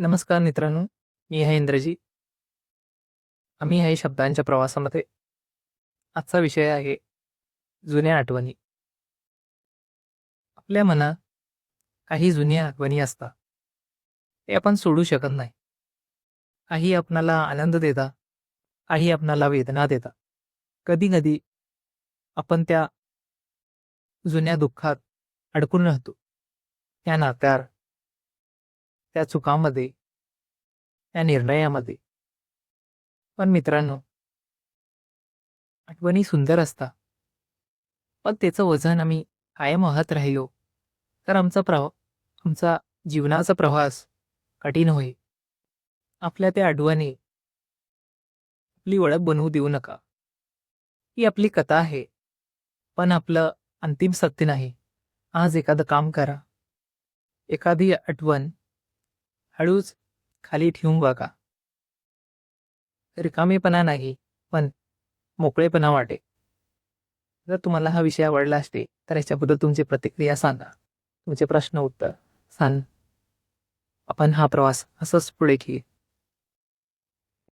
नमस्कार मित्रांनो मी आहे इंद्रजी आम्ही आहे शब्दांच्या प्रवासामध्ये. आजचा विषय आहे जुन्या आठवणी. आपल्या मनात काही जुन्या आठवणी असतात. ते आपण सोडू शकत नाही. काही आपणाला आनंद देता काही आपणाला वेदना देता कधी कधी आपण त्या जुन्या दुःखात अडकून राहतो. त्या नात्यात त्या चुकामध्ये त्या निर्णयामध्ये. पण मित्रांनो आठवणी सुंदर असतात. पण त्याचं वजन आम्ही कायम वाहत राहिलो तर आमचा प्रवा आमचा जीवनाचा प्रवास कठीण होईल आपल्या त्या आठवणी आपली ओळख बनवू देऊ नका. ही आपली कथा आहे पण आपलं अंतिम सत्य नाही. आज एखादं काम करा. एखादी आठवण हळूच खाली ठेवून बघा. रिकामेपणा नाही पण मोकळेपणा वाटे. जर तुम्हाला हा विषय आवडला असते तर याच्याबद्दल तुमची प्रतिक्रिया सांगा. तुमचे प्रश्न उत्तर सांग. आपण हा प्रवास असंच पुढे घेऊ.